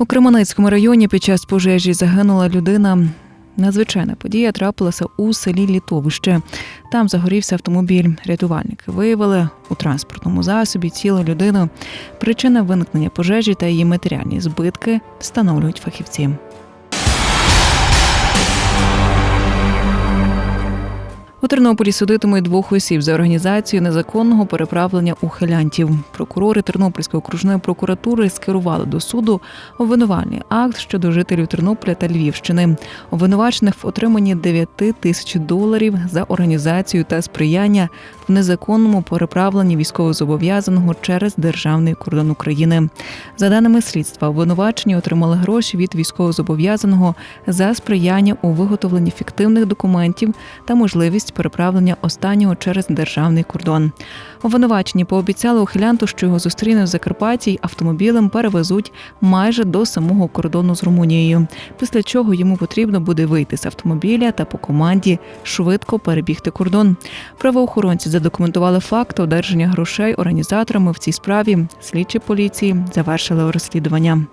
У Кременецькому районі під час пожежі загинула людина. Надзвичайна подія трапилася у селі Літовище. Там загорівся автомобіль. Рятувальники виявили у транспортному засобі тіло людини. Причина виникнення пожежі та її матеріальні збитки встановлюють фахівці. У Тернополі судитимуть двох осіб за організацію незаконного переправлення ухилянтів. Прокурори Тернопільської окружної прокуратури скерували до суду обвинувальний акт щодо жителів Тернополя та Львівщини. Обвинувачених в отриманні 9 тисяч доларів за організацію та сприяння в незаконному переправленні військовозобов'язаного через державний кордон України. За даними слідства, обвинувачені отримали гроші від військовозобов'язаного за сприяння у виготовленні фіктивних документів та можливість переправлення останнього через державний кордон. Обвинувачені пообіцяли ухилянту, що його зустрінуть в Закарпатті автомобілем перевезуть майже до самого кордону з Румунією. Після чого йому потрібно буде вийти з автомобіля та по команді швидко перебігти кордон. Правоохоронці задокументували факт одержання грошей організаторами в цій справі. Слідчі поліції завершили розслідування.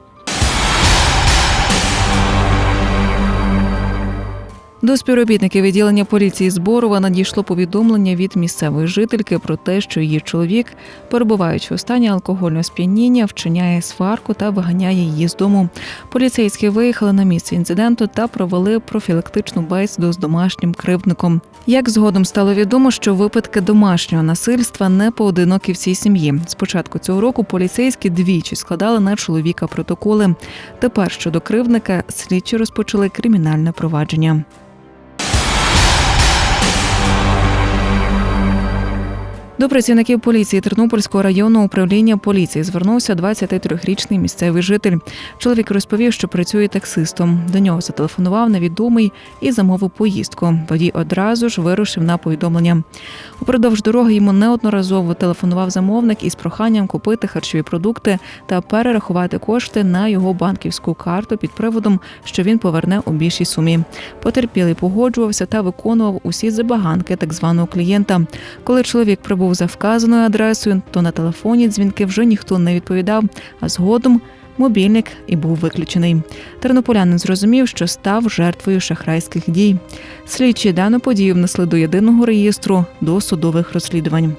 До співробітників відділення поліції Зборова надійшло повідомлення від місцевої жительки про те, що її чоловік, перебуваючи у стані алкогольного сп'яніння, вчиняє сварку та виганяє її з дому. Поліцейські виїхали на місце інциденту та провели профілактичну бесіду з домашнім кривдником. Як згодом стало відомо, що випадки домашнього насильства не поодинокі в цій сім'ї. З початку цього року поліцейські двічі складали на чоловіка протоколи. Тепер щодо кривдника слідчі розпочали кримінальне провадження. До працівників поліції Тернопільського районного управління поліції звернувся 23-річний місцевий житель. Чоловік розповів, що працює таксистом. До нього зателефонував невідомий і замовив поїздку. Водій одразу ж вирушив на повідомлення. Упродовж дороги йому неодноразово телефонував замовник із проханням купити харчові продукти та перерахувати кошти на його банківську карту під приводом, що він поверне у більшій сумі. Потерпілий погоджувався та виконував усі забаганки так званого клієнта. Коли чоловік прибув за вказаною адресою, то на телефоні дзвінки вже ніхто не відповідав, а згодом мобільник і був виключений. Тернополянин зрозумів, що став жертвою шахрайських дій. Слідчі дану подію внесли до єдиного реєстру до судових розслідувань.